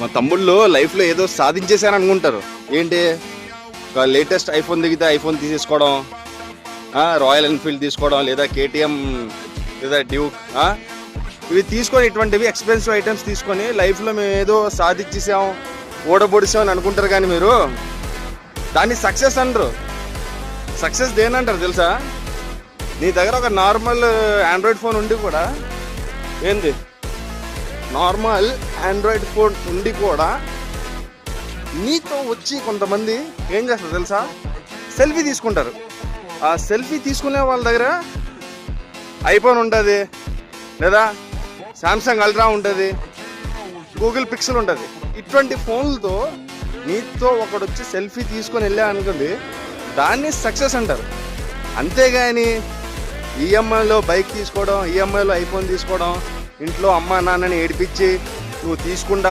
మా తమ్ముళ్ళు లైఫ్లో ఏదో సాధించేశారు అనుకుంటారు. ఏంటి? ఒక లేటెస్ట్ ఐఫోన్ దిగితే ఐఫోన్ తీసేసుకోవడం రాయల్ ఎన్ఫీల్డ్ తీసుకోవడం లేదా కేటీఎం లేదా డ్యూక్ ఇవి తీసుకొని ఇటువంటివి ఎక్స్పెన్సివ్ ఐటమ్స్ తీసుకొని లైఫ్లో మేము ఏదో సాధించేసాం ఓడబొడిసాం అని అనుకుంటారు కానీ మీరు దాన్ని సక్సెస్ అనరు. సక్సెస్ దేనంటారు తెలుసా? నీ దగ్గర ఒక నార్మల్ ఆండ్రాయిడ్ ఫోన్ ఉండి కూడా ఏంది? నార్మల్ ఆండ్రాయిడ్ ఫోన్ ఉండి కూడా నీతో వచ్చి కొంతమంది ఏం చేస్తారు తెలుసా? సెల్ఫీ తీసుకుంటారు. ఆ సెల్ఫీ తీసుకునే వాళ్ళ దగ్గర ఐఫోన్ ఉంటుంది లేదా శాంసంగ్ అల్ట్రా ఉంటుంది గూగుల్ పిక్సెల్ ఉంటుంది. ఇటువంటి ఫోన్లతో నీతో ఒకడు వచ్చి సెల్ఫీ తీసుకొని వెళ్ళా అనుకోండి దాన్ని సక్సెస్ అంటారు. అంతేగాని ఈఎంఐలో బైక్ తీసుకోవడం ఈఎంఐలో ఐఫోన్ తీసుకోవడం ఇంట్లో అమ్మా నాన్నని ఏడిపించి నువ్వు తీసుకుండా